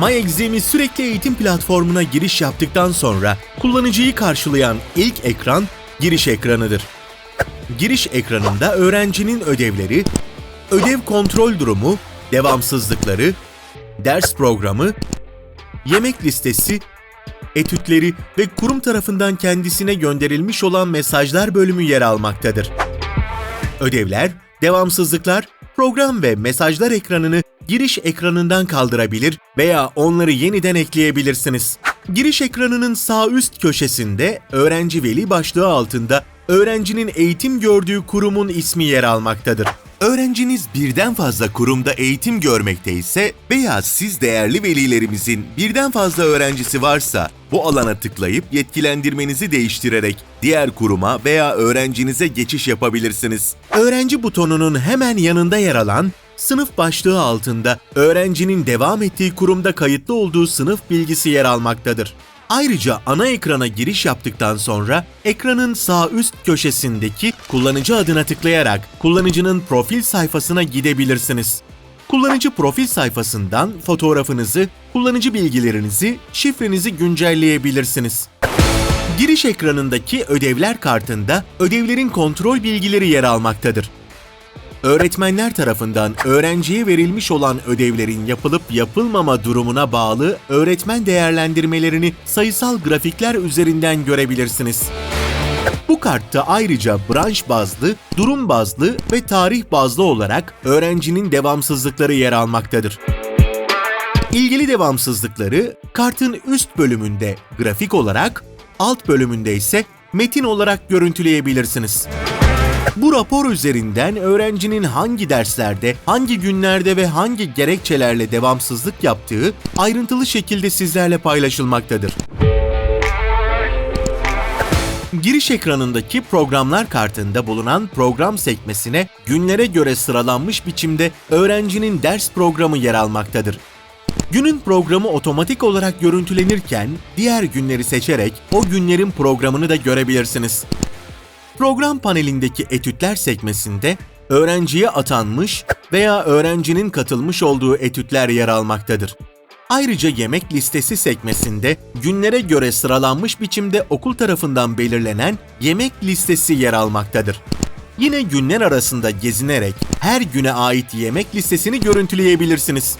MyExam'i sürekli eğitim platformuna giriş yaptıktan sonra kullanıcıyı karşılayan ilk ekran giriş ekranıdır. Giriş ekranında öğrencinin ödevleri, ödev kontrol durumu, devamsızlıkları, ders programı, yemek listesi, etütleri ve kurum tarafından kendisine gönderilmiş olan mesajlar bölümü yer almaktadır. Ödevler, devamsızlıklar, program ve mesajlar ekranını giriş ekranından kaldırabilir veya onları yeniden ekleyebilirsiniz. Giriş ekranının sağ üst köşesinde öğrenci veli başlığı altında öğrencinin eğitim gördüğü kurumun ismi yer almaktadır. Öğrenciniz birden fazla kurumda eğitim görmekte ise veya siz değerli velilerimizin birden fazla öğrencisi varsa bu alana tıklayıp yetkilendirmenizi değiştirerek diğer kuruma veya öğrencinize geçiş yapabilirsiniz. Öğrenci butonunun hemen yanında yer alan sınıf başlığı altında öğrencinin devam ettiği kurumda kayıtlı olduğu sınıf bilgisi yer almaktadır. Ayrıca ana ekrana giriş yaptıktan sonra ekranın sağ üst köşesindeki kullanıcı adına tıklayarak kullanıcının profil sayfasına gidebilirsiniz. Kullanıcı profil sayfasından fotoğrafınızı, kullanıcı bilgilerinizi, şifrenizi güncelleyebilirsiniz. Giriş ekranındaki ödevler kartında ödevlerin kontrol bilgileri yer almaktadır. Öğretmenler tarafından öğrenciye verilmiş olan ödevlerin yapılıp yapılmama durumuna bağlı öğretmen değerlendirmelerini sayısal grafikler üzerinden görebilirsiniz. Bu kartta ayrıca branş bazlı, durum bazlı ve tarih bazlı olarak öğrencinin devamsızlıkları yer almaktadır. İlgili devamsızlıkları kartın üst bölümünde grafik olarak, alt bölümünde ise metin olarak görüntüleyebilirsiniz. Bu rapor üzerinden öğrencinin hangi derslerde, hangi günlerde ve hangi gerekçelerle devamsızlık yaptığı ayrıntılı şekilde sizlerle paylaşılmaktadır. Giriş ekranındaki programlar kartında bulunan program sekmesine günlere göre sıralanmış biçimde öğrencinin ders programı yer almaktadır. Günün programı otomatik olarak görüntülenirken diğer günleri seçerek o günlerin programını da görebilirsiniz. Program panelindeki etütler sekmesinde öğrenciye atanmış veya öğrencinin katılmış olduğu etütler yer almaktadır. Ayrıca yemek listesi sekmesinde günlere göre sıralanmış biçimde okul tarafından belirlenen yemek listesi yer almaktadır. Yine günler arasında gezinerek her güne ait yemek listesini görüntüleyebilirsiniz.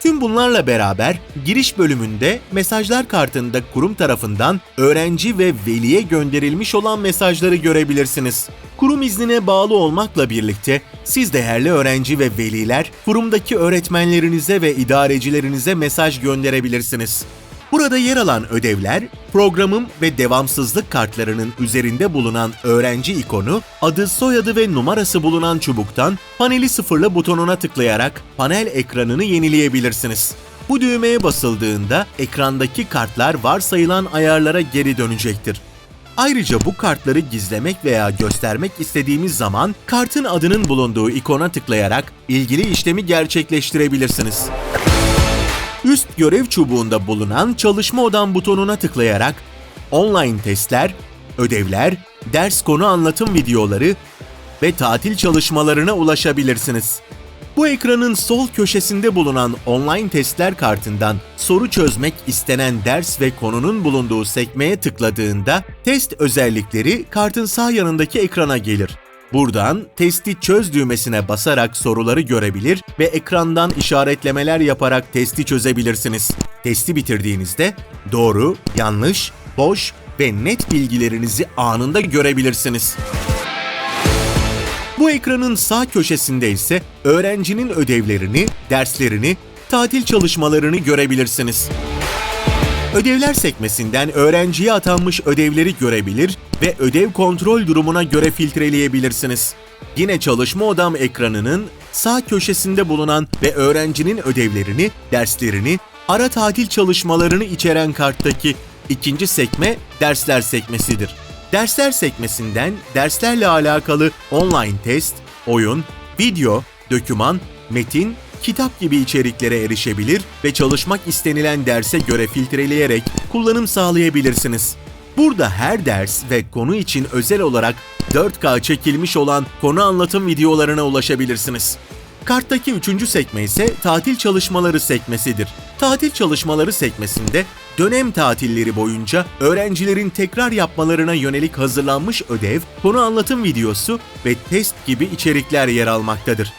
Tüm bunlarla beraber giriş bölümünde mesajlar kartında kurum tarafından öğrenci ve veliye gönderilmiş olan mesajları görebilirsiniz. Kurum iznine bağlı olmakla birlikte siz değerli öğrenci ve veliler kurumdaki öğretmenlerinize ve idarecilerinize mesaj gönderebilirsiniz. Burada yer alan ödevler, programım ve devamsızlık kartlarının üzerinde bulunan öğrenci ikonu, adı, soyadı ve numarası bulunan çubuktan paneli sıfırla butonuna tıklayarak panel ekranını yenileyebilirsiniz. Bu düğmeye basıldığında ekrandaki kartlar varsayılan ayarlara geri dönecektir. Ayrıca bu kartları gizlemek veya göstermek istediğimiz zaman kartın adının bulunduğu ikona tıklayarak ilgili işlemi gerçekleştirebilirsiniz. Üst görev çubuğunda bulunan çalışma odam butonuna tıklayarak online testler, ödevler, ders konu anlatım videoları ve tatil çalışmalarına ulaşabilirsiniz. Bu ekranın sol köşesinde bulunan online testler kartından soru çözmek istenen ders ve konunun bulunduğu sekmeye tıkladığında test özellikleri kartın sağ yanındaki ekrana gelir. Buradan testi çöz düğmesine basarak soruları görebilir ve ekrandan işaretlemeler yaparak testi çözebilirsiniz. Testi bitirdiğinizde doğru, yanlış, boş ve net bilgilerinizi anında görebilirsiniz. Bu ekranın sağ köşesinde ise öğrencinin ödevlerini, derslerini, tatil çalışmalarını görebilirsiniz. Ödevler sekmesinden öğrenciye atanmış ödevleri görebilir ve ödev kontrol durumuna göre filtreleyebilirsiniz. Yine çalışma odam ekranının sağ köşesinde bulunan ve öğrencinin ödevlerini, derslerini, ara tatil çalışmalarını içeren karttaki ikinci sekme dersler sekmesidir. Dersler sekmesinden derslerle alakalı online test, oyun, video, doküman, metin, kitap gibi içeriklere erişebilir ve çalışmak istenilen derse göre filtreleyerek kullanım sağlayabilirsiniz. Burada her ders ve konu için özel olarak 4K çekilmiş olan konu anlatım videolarına ulaşabilirsiniz. Karttaki üçüncü sekme ise tatil çalışmaları sekmesidir. Tatil çalışmaları sekmesinde dönem tatilleri boyunca öğrencilerin tekrar yapmalarına yönelik hazırlanmış ödev, konu anlatım videosu ve test gibi içerikler yer almaktadır.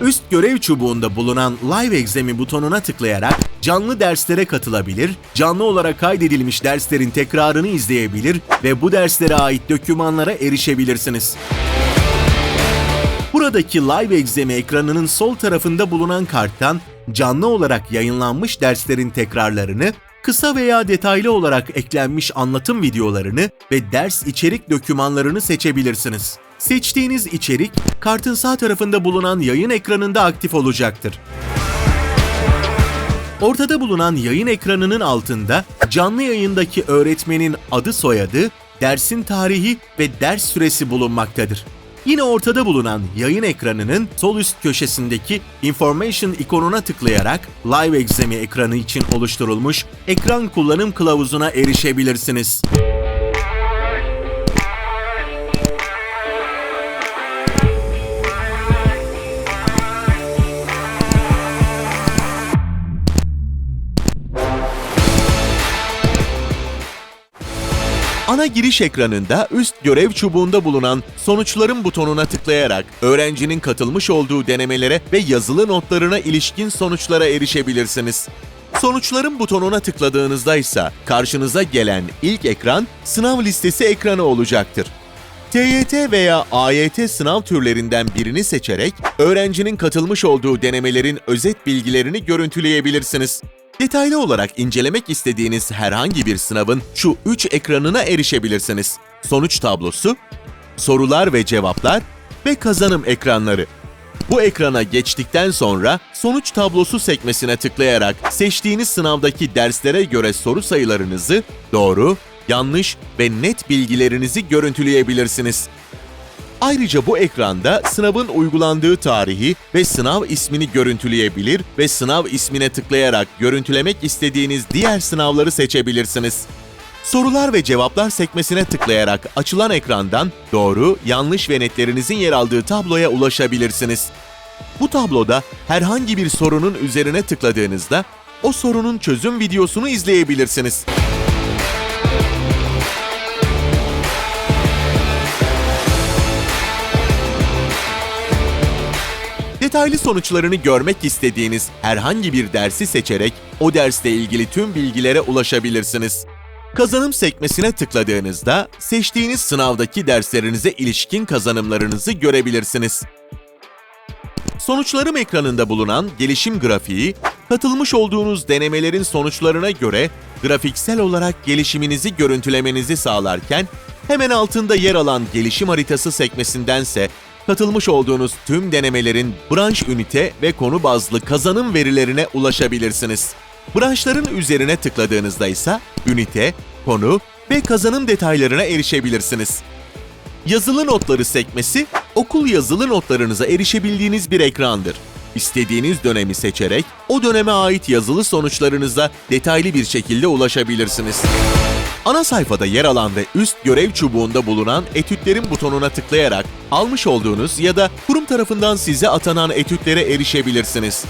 Üst görev çubuğunda bulunan Live Exam'i butonuna tıklayarak canlı derslere katılabilir, canlı olarak kaydedilmiş derslerin tekrarını izleyebilir ve bu derslere ait dokümanlara erişebilirsiniz. Buradaki Live Exam ekranının sol tarafında bulunan karttan canlı olarak yayınlanmış derslerin tekrarlarını, kısa veya detaylı olarak eklenmiş anlatım videolarını ve ders içerik dokümanlarını seçebilirsiniz. Seçtiğiniz içerik kartın sağ tarafında bulunan yayın ekranında aktif olacaktır. Ortada bulunan yayın ekranının altında canlı yayındaki öğretmenin adı soyadı, dersin tarihi ve ders süresi bulunmaktadır. Yine ortada bulunan yayın ekranının sol üst köşesindeki Information ikonuna tıklayarak Live Exam'i ekranı için oluşturulmuş ekran kullanım kılavuzuna erişebilirsiniz. Ana giriş ekranında üst görev çubuğunda bulunan sonuçların butonuna tıklayarak öğrencinin katılmış olduğu denemelere ve yazılı notlarına ilişkin sonuçlara erişebilirsiniz. Sonuçların butonuna tıkladığınızda ise karşınıza gelen ilk ekran sınav listesi ekranı olacaktır. TYT veya AYT sınav türlerinden birini seçerek öğrencinin katılmış olduğu denemelerin özet bilgilerini görüntüleyebilirsiniz. Detaylı olarak incelemek istediğiniz herhangi bir sınavın şu üç ekranına erişebilirsiniz. Sonuç tablosu, sorular ve cevaplar ve kazanım ekranları. Bu ekrana geçtikten sonra sonuç tablosu sekmesine tıklayarak seçtiğiniz sınavdaki derslere göre soru sayılarınızı, doğru, yanlış ve net bilgilerinizi görüntüleyebilirsiniz. Ayrıca bu ekranda sınavın uygulandığı tarihi ve sınav ismini görüntüleyebilir ve sınav ismine tıklayarak görüntülemek istediğiniz diğer sınavları seçebilirsiniz. Sorular ve cevaplar sekmesine tıklayarak açılan ekrandan doğru, yanlış ve netlerinizin yer aldığı tabloya ulaşabilirsiniz. Bu tabloda herhangi bir sorunun üzerine tıkladığınızda o sorunun çözüm videosunu izleyebilirsiniz. Detaylı sonuçlarını görmek istediğiniz herhangi bir dersi seçerek o dersle ilgili tüm bilgilere ulaşabilirsiniz. Kazanım sekmesine tıkladığınızda seçtiğiniz sınavdaki derslerinize ilişkin kazanımlarınızı görebilirsiniz. Sonuçlarım ekranında bulunan gelişim grafiği, katılmış olduğunuz denemelerin sonuçlarına göre grafiksel olarak gelişiminizi görüntülemenizi sağlarken, hemen altında yer alan gelişim haritası sekmesindense katılmış olduğunuz tüm denemelerin branş ünite ve konu bazlı kazanım verilerine ulaşabilirsiniz. Branşların üzerine tıkladığınızda ise ünite, konu ve kazanım detaylarına erişebilirsiniz. Yazılı notları sekmesi, okul yazılı notlarınıza erişebildiğiniz bir ekrandır. İstediğiniz dönemi seçerek o döneme ait yazılı sonuçlarınıza detaylı bir şekilde ulaşabilirsiniz. Ana sayfada yer alan ve üst görev çubuğunda bulunan etütlerin butonuna tıklayarak almış olduğunuz ya da kurum tarafından size atanan etütlere erişebilirsiniz.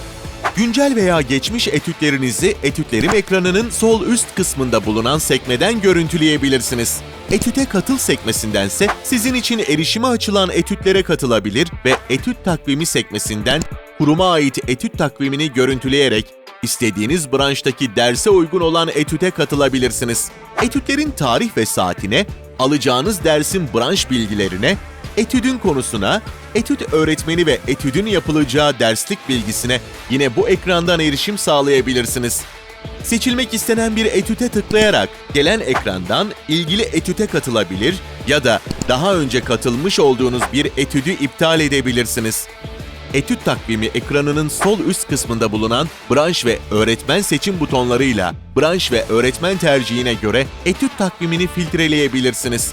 Güncel veya geçmiş etütlerinizi etütlerim ekranının sol üst kısmında bulunan sekmeden görüntüleyebilirsiniz. Etüte katıl sekmesindense sizin için erişime açılan etütlere katılabilir ve etüt takvimi sekmesinden kuruma ait etüt takvimini görüntüleyerek istediğiniz branştaki derse uygun olan etüte katılabilirsiniz. Etütlerin tarih ve saatine, alacağınız dersin branş bilgilerine, etüdün konusuna, etüt öğretmeni ve etüdün yapılacağı derslik bilgisine yine bu ekrandan erişim sağlayabilirsiniz. Seçilmek istenen bir etüte tıklayarak gelen ekrandan ilgili etüte katılabilir ya da daha önce katılmış olduğunuz bir etüdü iptal edebilirsiniz. Etüt takvimi ekranının sol üst kısmında bulunan branş ve öğretmen seçim butonlarıyla branş ve öğretmen tercihine göre etüt takvimini filtreleyebilirsiniz.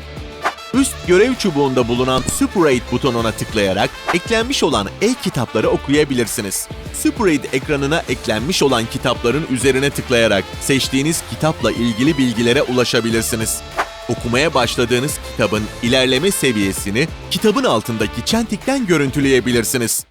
Üst görev çubuğunda bulunan SuperAid butonuna tıklayarak eklenmiş olan e-kitapları okuyabilirsiniz. SuperAid ekranına eklenmiş olan kitapların üzerine tıklayarak seçtiğiniz kitapla ilgili bilgilere ulaşabilirsiniz. Okumaya başladığınız kitabın ilerleme seviyesini kitabın altındaki çentikten görüntüleyebilirsiniz.